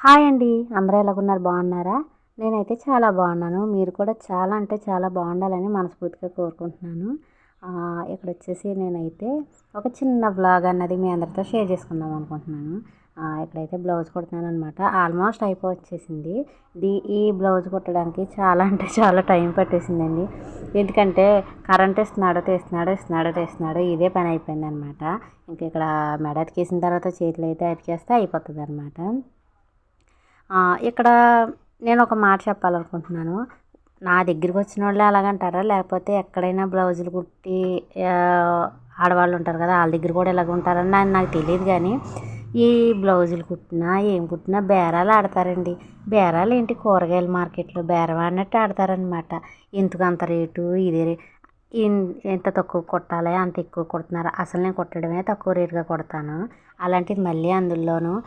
Hi అండి. అందరూ ఎలాగున్నారు? బాగున్నారా? నేనైతే చాలా బాగున్నాను. మీరు కూడా చాలా అంటే చాలా బాగుండాలని మనస్ఫూర్తిగా కోరుకుంటున్నాను. ఇక్కడ వచ్చేసి నేనైతే ఒక చిన్న బ్లాగ్ అన్నది మీ అందరితో షేర్ చేసుకుందాం అనుకుంటున్నాను. ఇక్కడైతే బ్లౌజ్ కుడుతున్నాను అనమాట ఆల్మోస్ట్ అయిపో వచ్చేసింది ఇది ఈ బ్లౌజ్ కుట్టడానికి చాలా అంటే చాలా టైం పట్టేసిందండి. ఎందుకంటే కరెంట్ ఇస్తున్నాడో తీస్తున్నాడో ఇస్తున్నాడో తీస్తున్నాడో ఇదే పని అయిపోయింది అనమాట ఇంక ఇక్కడ మెడ అతికేసిన తర్వాత చేతులు అయితే అతికేస్తే అయిపోతుంది అనమాట ఇక్కడ నేను ఒక మాట చెప్పాలనుకుంటున్నాను. నా దగ్గరికి వచ్చిన వాళ్ళే అలాగంటారా లేకపోతే ఎక్కడైనా బ్లౌజులు కుట్టి ఆడవాళ్ళు ఉంటారు కదా వాళ్ళ దగ్గర కూడా ఇలాగ ఉంటారని నాకు నాకు తెలియదు కానీ ఈ బ్లౌజులు కుట్టినా ఏం కుట్టినా బేరాలు ఆడతారండి. బేరాలు ఏంటి? కూరగాయల మార్కెట్లో బేరం ఆడినట్టు ఆడతారనమాట ఎందుకు అంత రేటు? ఇదే ఎంత తక్కువ కొట్టాలి అంత ఎక్కువ కొడుతున్నారు? అసలు నేను కుట్టడమే తక్కువ రేటుగా కొడతాను. అలాంటిది మళ్ళీ అందులోనూ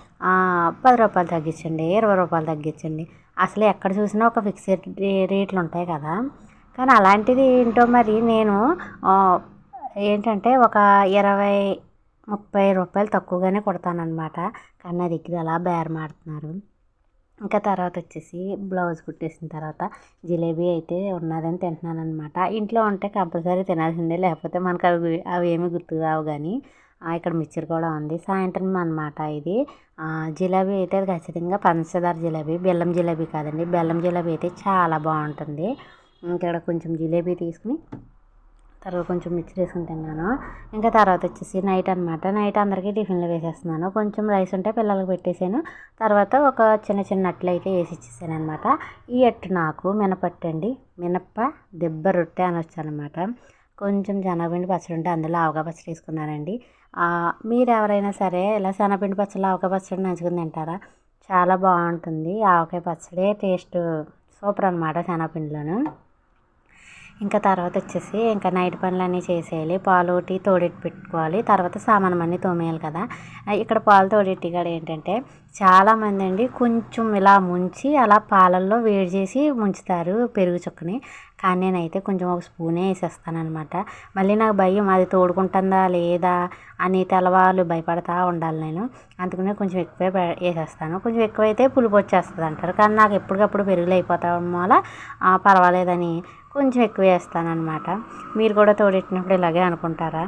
పది రూపాయలు తగ్గించండి ఇరవై రూపాయలు తగ్గించండి. అసలు ఎక్కడ చూసినా ఒక ఫిక్స్డ్ రే- రేట్లు ఉంటాయి కదా. కానీ అలాంటిది ఏంటో మరి నేను ఏంటంటే ఒక ఇరవై ముప్పై రూపాయలు తక్కువగానే కొడతానన్నమాట. కానీ నా దగ్గర అలా బేరమాడుతున్నారు ఇంకా తర్వాత వచ్చేసి బ్లౌజ్ కుట్టేసిన తర్వాత జిలేబీ అయితే ఉన్నదని తింటున్నాను అనమాట ఇంట్లో ఉంటే కంపల్సరీ తినాల్సిందే లేకపోతే మనకు అవి అవి ఏమీ గుర్తు రావు కానీ ఇక్కడ మిక్చర్ కూడా ఉంది. సాయంత్రం అనమాట ఇది. జిలేబీ అయితే అది ఖచ్చితంగా పంచదార జిలేబీ బెల్లం జిలేబీ కాదండి. బెల్లం జిలేబీ అయితే చాలా బాగుంటుంది. ఇక్కడ కొంచెం జిలేబీ తీసుకుని తర్వాత కొంచెం మిక్స్ వేసుకుని తిన్నాను. ఇంకా తర్వాత వచ్చేసి నైట్ అనమాట నైట్ అందరికీ టిఫిన్లు వేసేస్తున్నాను. కొంచెం రైస్ ఉంటే పిల్లలకు పెట్టేసాను. తర్వాత ఒక చిన్న చిన్న అట్లు అయితే వేసి ఇచ్చేసాను అనమాట ఈ అట్టు నాకు మినపట్టు అండి. మినప్ప దెబ్బ రొట్టె అనొచ్చు అనమాట కొంచెం శనగపిండి పచ్చడి ఉంటే అందులో ఆవగా పచ్చడి వేసుకున్నానండి. మీరు ఎవరైనా సరే ఇలా శనగపిండి పచ్చడి ఆవకాయ పచ్చడి నంచుకుని తింటారా? చాలా బాగుంటుంది. ఆవకాయ పచ్చడి టేస్ట్ సూపర్ అనమాట శనగపిండిలోను. ఇంకా తర్వాత వచ్చేసి ఇంకా నైట్ పనులన్నీ చేసేయాలి. పాలు ఒకటి తోడెట్టి పెట్టుకోవాలి. తర్వాత సామానం అన్నీ తోమేయాలి కదా. ఇక్కడ పాలు తోడెట్టి కూడా ఏంటంటే చాలామంది అండి కొంచెం ఇలా ముంచి అలా పాలల్లో వేడి చేసి ముంచుతారు పెరుగు చుక్కని. కానీ నేనైతే కొంచెం ఒక స్పూనే వేసేస్తాను అనమాట మళ్ళీ నాకు భయం అది తోడుకుంటుందా లేదా అని తెలవాళ్ళు భయపడతా ఉండాలి నేను. అందుకనే కొంచెం ఎక్కువే వేసేస్తాను. కొంచెం ఎక్కువైతే పులుపు వచ్చేస్తుంది అంటారు. కానీ నాకు ఎప్పటికప్పుడు పెరుగులు అయిపోతాం వల్ల పర్వాలేదని కొంచెం ఎక్కువ వేస్తాను అనమాట మీరు కూడా తోడెట్టినప్పుడు ఇలాగే అనుకుంటారా?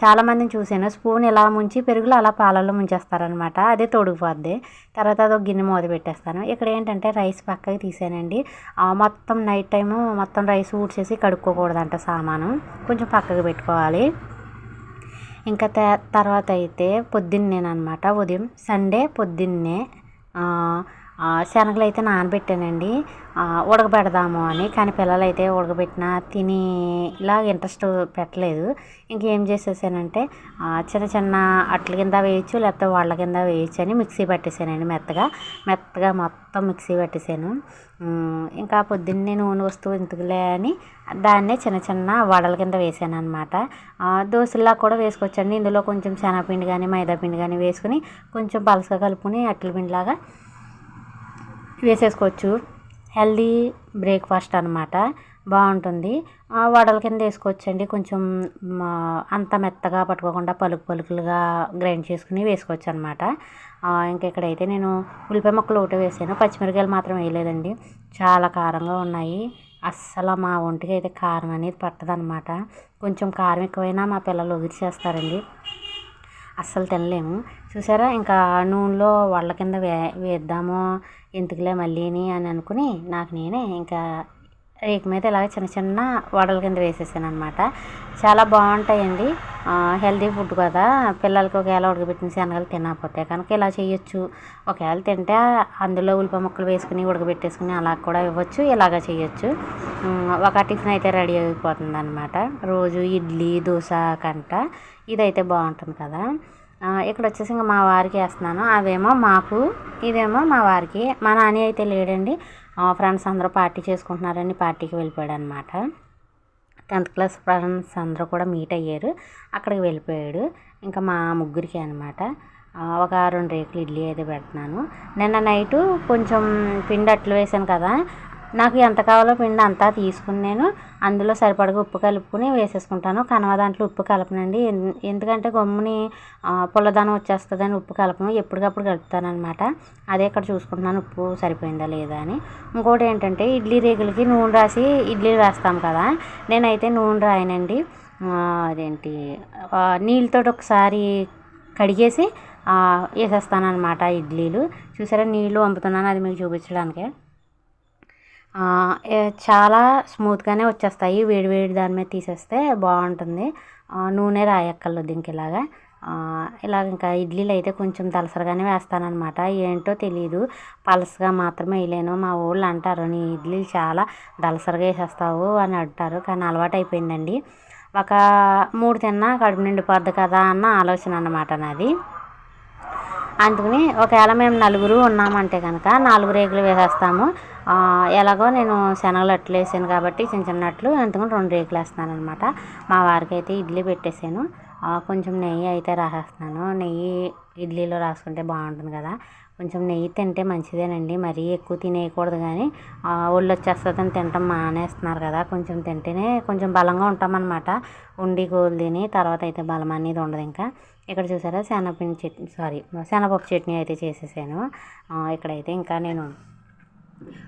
చాలామందిని చూసాను స్పూన్ ఇలా ముంచి పెరుగులో అలా పాలల్లో ముంచేస్తారనమాట అదే తోడుకుపోద్ది. తర్వాత అదొక గిన్నె మూత పెట్టేస్తాను. ఇక్కడ ఏంటంటే రైస్ పక్కకి తీసానండి. మొత్తం నైట్ టైము మొత్తం రైస్ ఊడ్చేసి కడుక్కోకూడదంట సామాను. కొంచెం పక్కకు పెట్టుకోవాలి. ఇంకా త- తర్వాత అయితే పొద్దున్నేనమాట ఉదయం సండే పొద్దున్నే శనగలు అయితే నానబెట్టానండి. ఉడకబెడదాము అని కానీ పిల్లలు అయితే ఉడకబెట్టినా తిని ఇలా ఇంట్రెస్ట్ పెట్టలేదు. ఇంకేం చేసేసానంటే చిన్న చిన్న అట్ల కింద వేయచ్చు లేకపోతే వాళ్ళ కింద వేయచ్చు అని మిక్సీ పట్టేసానండి మెత్తగా. మెత్తగా మొత్తం మిక్సీ పట్టేసాను. ఇంకా పొద్దున్నే నూనె వస్తువు ఇంతకులే అని దాన్నే చిన్న చిన్న వడల కింద వేసాను అనమాట దోశలా కూడా వేసుకోవచ్చండి. ఇందులో కొంచెం శనగపిండి కానీ మైదాపిండి కానీ వేసుకుని కొంచెం పలసగా కలుపుకొని అట్ల పిండిలాగా వేసేసుకోవచ్చు. హెల్దీ బ్రేక్ఫాస్ట్ అనమాట బాగుంటుంది. వడల కింద వేసుకోవచ్చండి. కొంచెం మా, అంత మెత్తగా పట్టుకోకుండా పలుకు పలుకులుగా గ్రైండ్ చేసుకుని వేసుకోవచ్చు అనమాట ఇంకా ఇక్కడైతే నేను ఉల్లిపాయ ముక్కలు ఒకటి వేసాను. పచ్చిమిరకాయలు మాత్రం వేయలేదండి. చాలా కారంగా ఉన్నాయి. అస్సలు మా ఒంటికి అయితే కారం అనేది పట్టదనమాట కొంచెం కారం ఎక్కువైనా మా పిల్లలు ఒగిరి చేస్తారండి అస్సలు తినలేము. చూసారా? ఇంకా నూనెలో వాళ్ళ కింద వే వేద్దాము ఎందుకులే మళ్ళీని అని అనుకుని నాకు నేనే ఇంకా రేకు మీద ఇలాగ చిన్న చిన్న వడల కింద వేసేసాను అనమాట చాలా బాగుంటాయండి. హెల్తీ ఫుడ్ కదా. పిల్లలకి ఒకవేళ ఉడకబెట్టిన శనగలు తినకపోతే కనుక ఇలా చేయొచ్చు. ఒకవేళ తింటే అందులో ఉల్లిపాయ ముక్కలు వేసుకుని ఉడకబెట్టేసుకుని అలా కూడా ఇవ్వచ్చు. ఇలాగ చేయొచ్చు. ఒక టిఫిన్ అయితే రెడీ అయిపోతుంది అనమాట రోజు ఇడ్లీ దోశ కంట. ఇదైతే బాగుంటుంది కదా. ఇక్కడ వచ్చేసి ఇంకా మా వారికి వేస్తున్నాను. అదేమో మాకు ఇదేమో మా వారికి. మా నాని అయితే లేడండి. ఫ్రెండ్స్ అందరూ పార్టీ చేసుకుంటున్నారని పార్టీకి వెళ్ళిపోయాడు అనమాట టెన్త్ క్లాస్ ఫ్రెండ్స్ అందరూ కూడా మీట్ అయ్యారు. అక్కడికి వెళ్ళిపోయాడు. ఇంకా మా ముగ్గురికి అనమాట. ఒక రెండు రేకులు ఇడ్లీ అయితే పెడుతున్నాను. నిన్న నైటు కొంచెం పిండి అట్లు వేసాను కదా. నాకు ఎంత కావాలో పిండి అంతా తీసుకుని నేను అందులో సరిపడగా ఉప్పు కలుపుకుని వేసేసుకుంటాను. కనవ దాంట్లో ఉప్పు కలపనండి. ఎందుకంటే గమ్ముని పుల్లదనం వచ్చేస్తుందని ఉప్పు కలపను. ఎప్పటికప్పుడు కలుపుతానమాట అదే ఇక్కడ చూసుకుంటున్నాను. ఉప్పు సరిపోయిందా లేదా అని. ఇంకోటి ఏంటంటే ఇడ్లీ రేగులకి నూనె రాసి ఇడ్లీలు వేస్తాం కదా. నేనైతే నూనె రాయనండి. అదేంటి నీళ్ళతో ఒకసారి కడిగేసి వేసేస్తానమాట ఇడ్లీలు. చూసారా నీళ్ళు వంపుతున్నాను. అది మీకు చూపించడానికి. చాలా స్మూత్గానే వచ్చేస్తాయి. వేడి వేడి దాని మీద తీసేస్తే బాగుంటుంది. నూనె రాయక్కర్లేదు దీనికి ఇలాగా. ఇలాగ ఇంకా ఇడ్లీలు అయితే కొంచెం దలసరగానే వేస్తానమాట ఏంటో తెలియదు పలసగా మాత్రమే వేయలేను. మా ఊళ్ళు అంటారు నీ ఇడ్లీలు చాలా దలసరగా వేసేస్తావు అని అంటారు. కానీ అలవాటు అయిపోయిందండి. ఒక మూడు తిన్నా కడుపు నిండిపోద్ది కదా అన్న ఆలోచన అన్నమాట నాది. అందుకని ఒకవేళ మేము నలుగురు ఉన్నామంటే కనుక నాలుగు రేకులు వేసేస్తాము. ఎలాగో నేను శనగలు అట్లు వేసాను కాబట్టి చిన్న చిన్న అట్లు అందుకని రెండు రేకులు వేస్తున్నాను అనమాట మా వారికి అయితే ఇడ్లీ పెట్టేశాను కొంచెం నెయ్యి అయితే రాసేస్తున్నాను. నెయ్యి ఇడ్లీలో రాసుకుంటే బాగుంటుంది కదా. కొంచెం నెయ్యి తింటే మంచిదేనండి. మరీ ఎక్కువ తినేయకూడదు కానీ ఒళ్ళు వచ్చేస్తుందని తినటం మానేస్తున్నారు కదా. కొంచెం తింటేనే కొంచెం బలంగా ఉంటామన్నమాట. ఉండి గోలు తిని తర్వాత అయితే బలం అనేది ఉండదు ఇంకా. ఇక్కడ చూసారా? శనగపిండి చట్నీ సారీ శనగపప్పు చట్నీ అయితే చేసేసాను. ఇక్కడైతే ఇంకా నేను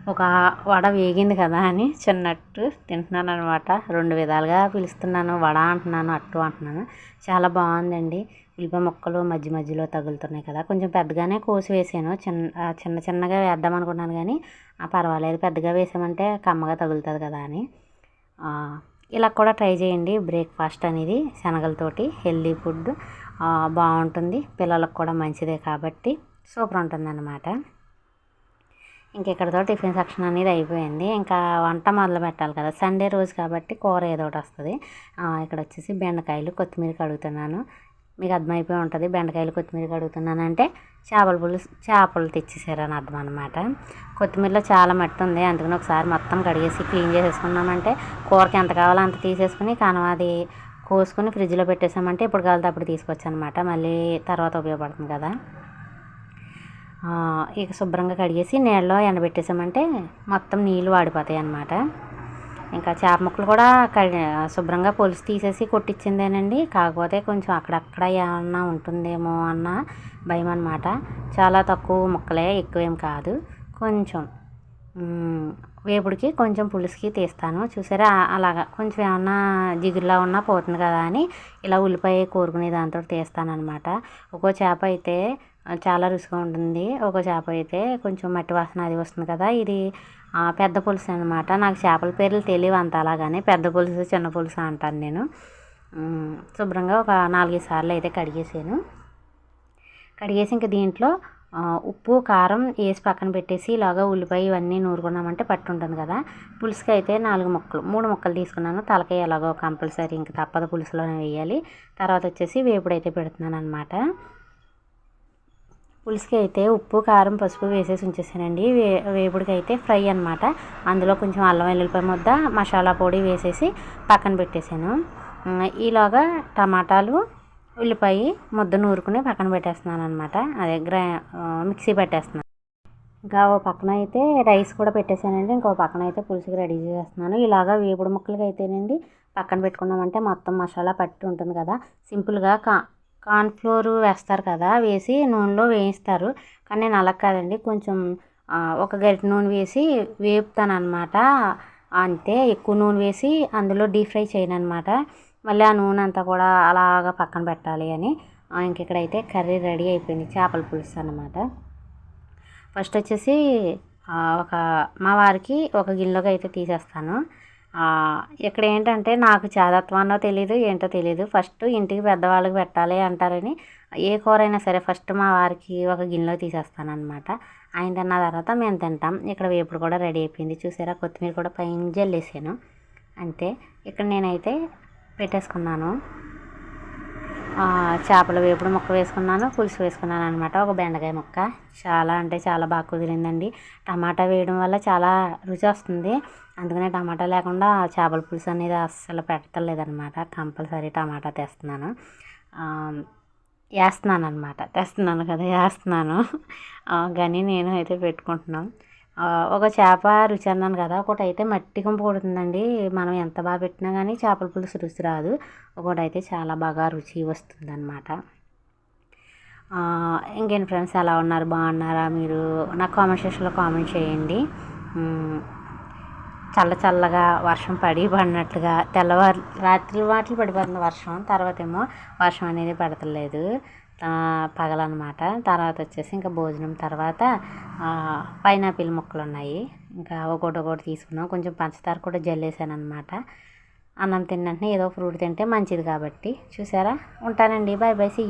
ఒక వడ వేగింది కదా అని చిన్నట్టు తింటున్నాను అనమాట రెండు విధాలుగా పిలుస్తున్నాను. వడ అంటున్నాను అట్టు అంటున్నాను. చాలా బాగుందండి. ఉల్లిపాయ ముక్కలు మధ్య మధ్యలో తగులుతున్నాయి కదా. కొంచెం పెద్దగానే కోసి వేసాను. చిన్న చిన్న చిన్నగా వేద్దాం అనుకున్నాను కానీ ఆ, పర్వాలేదు. పెద్దగా వేసామంటే కమ్మగా తగులుతుంది కదా అని. ఇలా కూడా ట్రై చేయండి. బ్రేక్ఫాస్ట్ అనేది శనగలతోటి హెల్దీ ఫుడ్. బాగుంటుంది. పిల్లలకు కూడా మంచిదే కాబట్టి సూపర్ ఉంటుందన్నమాట. ఇంక ఇక్కడతో టిఫిన్ సెక్షన్ అనేది అయిపోయింది. ఇంకా వంట మొదలు పెట్టాలి కదా. సండే రోజు కాబట్టి కూర ఏదో ఒకటి వస్తుంది. ఇక్కడ వచ్చేసి బెండకాయలు కొత్తిమీర కడుగుతున్నాను. మీకు అర్థమైపోయి ఉంటుంది. బెండకాయలు కొత్తిమీర కడుగుతున్నాను అంటే చేపల పులుసు చేపలు తెచ్చేసారని అర్థం అనమాట కొత్తిమీరలో చాలా మట్టి ఉంది. అందుకని ఒకసారి మొత్తం కడిగేసి క్లీన్ చేసేసుకున్నామంటే కూరకి ఎంత కావాలో అంత తీసేసుకుని కానీ అది కోసుకొని ఫ్రిడ్జ్లో పెట్టేసామంటే ఇప్పుడు కావాలితే అప్పుడు తీసుకొచ్చానమాట. మళ్ళీ తర్వాత ఉపయోగపడుతుంది కదా. ఇక శుభ్రంగా కడిగేసి నీళ్ళలో ఎండబెట్టేసామంటే మొత్తం నీళ్ళు వాడిపోతాయి అన్నమాట ఇంకా చేప ముక్కలు కూడా కడి శుభ్రంగా పొలిసి తీసేసి కొట్టించిందేనండి కాకపోతే కొంచెం అక్కడక్కడ ఏమన్నా ఉంటుందేమో అన్న భయం అనమాట చాలా తక్కువ ముక్కలే ఎక్కువేం కాదు. కొంచెం వేపుడికి కొంచెం పులుసుకి తీస్తాను. చూసారా? అలాగా కొంచెం ఏమన్నా జిగురులా ఉన్నా పోతుంది కదా అని ఇలా ఉల్లిపాయ కోరుకునే దాంతో తీస్తాను అనమాట ఒక్కో చేప అయితే చాలా రుచిగా ఉంటుంది. ఒక్కో చేప అయితే కొంచెం మట్టి వాసన అది వస్తుంది కదా. ఇది పెద్ద పులుసు అనమాట నాకు చేపల పేర్లు తెలియవు అంత అలాగానే. పెద్ద పులుసు చిన్న పులుసు అంటాను నేను. శుభ్రంగా ఒక నాలుగైదు సార్లు అయితే కడిగేసాను. కడిగేసి ఇంక దీంట్లో ఉప్పు కారం వేసి పక్కన పెట్టేసి ఇలాగ ఉల్లిపాయ ఇవన్నీ నూరుకున్నామంటే పట్టు ఉంటుంది కదా. పులుసుకి అయితే నాలుగు ముక్కలు మూడు ముక్కలు తీసుకున్నాను. తలకాయ ఎలాగో కంపల్సరీ ఇంక తప్పదు పులుసులోనే వేయాలి. తర్వాత వచ్చేసి వేపుడు అయితే పెడుతున్నాను అనమాట పులుసుకి అయితే ఉప్పు కారం పసుపు వేసేసి ఉంచేసానండి. వే వేపుడికి అయితే ఫ్రై అనమాట అందులో కొంచెం అల్లం వెల్లుల్లిపాయ ముద్ద మసాలా పొడి వేసేసి పక్కన పెట్టేశాను ఈలోగా టమాటాలు ఉల్లిపాయ ముద్ద నూరుకుని పక్కన పెట్టేస్తున్నాను అనమాట అదే గ్రా మిక్సీ పెట్టేస్తున్నాను. ఇంకా ఓ పక్కన అయితే రైస్ కూడా పెట్టేశానండి. ఇంకో పక్కన అయితే పులుసుకి రెడీ చేసేస్తున్నాను. ఇలాగా వేపుడు ముక్కలకి అయితేనండి పక్కన పెట్టుకున్నామంటే మొత్తం మసాలా పట్టి ఉంటుంది కదా. సింపుల్గా కా కార్న్ఫ్లోర్ వేస్తారు కదా వేసి నూనెలో వేయిస్తారు. కానీ నేను అలా కాదండి. కొంచెం ఒక గరిటె నూనె వేసి వేపుతాను అనమాట అంతే ఎక్కువ నూనె వేసి అందులో డీప్ ఫ్రై చేయను అనమాట మళ్ళీ ఆ నూనె అంతా కూడా అలాగా పక్కన పెట్టాలి అని ఆ, ఇక్కడైతే కర్రీ రెడీ అయిపోయింది చేపల పులుసు అనమాట ఫస్ట్ వచ్చేసి ఒక మా వారికి ఒక గిన్నెలోకి అయితే తీసేస్తాను. ఇక్కడ ఏంటంటే నాకు చాదత్వాన్నో తెలియదు ఏంటో తెలియదు ఫస్ట్ ఇంటికి పెద్దవాళ్ళకి పెట్టాలి అంటారని ఏ కూర అయినా సరే ఫస్ట్ మా వారికి ఒక గిన్నెలో తీసేస్తాను అనమాట ఆయన తిన్న తర్వాత మేము తింటాం. ఇక్కడ వేపుడు కూడా రెడీ అయిపోయింది. చూసారా? కొత్తిమీర కూడా పైన జల్లేసాను. అంతే. ఇక్కడ నేనైతే పెట్టేసుకున్నాను. చేపల వేపుడు ముక్క వేసుకున్నాను పులుసు వేసుకున్నాను అనమాట ఒక బెండకాయ ముక్క. చాలా అంటే చాలా బాగా కుదిరిందండి. టమాటా వేయడం వల్ల చాలా రుచి వస్తుంది. అందుకనే టమాటా లేకుండా చేపల పులుసు అనేది అస్సలు పెట్టలేదనమాట కంపల్సరీ టమాటా తెస్తున్నాను. వేస్తున్నాను అనమాట తెస్తున్నాను కదా వేస్తున్నాను. కానీ నేను అయితే పెట్టుకుంటున్నాం. ఒక చేప రుచి అన్నాను కదా ఒకటి అయితే మట్టి కంపు కొడుతుందండి. మనం ఎంత బాగా పెట్టినా కానీ చేపల పులుసు రుచి రాదు. ఒకటి అయితే చాలా బాగా రుచి వస్తుంది అనమాట ఇంకేంటి ఫ్రెండ్స్ ఎలా ఉన్నారు? బాగున్నారా మీరు? నా కామెంట్ సెక్షన్లో కామెంట్ చేయండి. చల్ల చల్లగా వర్షం పడి పడినట్లుగా తెల్లవారు రాత్రి వాటిలు పడిపోతుంది వర్షం తర్వాత ఏమో వర్షం అనేది పడతలేదు. పగలనమాట. తర్వాత వచ్చేసి ఇంకా భోజనం తర్వాత పైనాపిల్ ముక్కలు ఉన్నాయి ఇంకా ఒకటి ఒకటి తీసుకున్నాం. కొంచెం పంచదార కూడా జల్లేసాను అనమాట అన్నం తిన్న ఏదో ఫ్రూట్ తింటే మంచిది కాబట్టి. చూసారా? ఉంటానండి. Bye bye see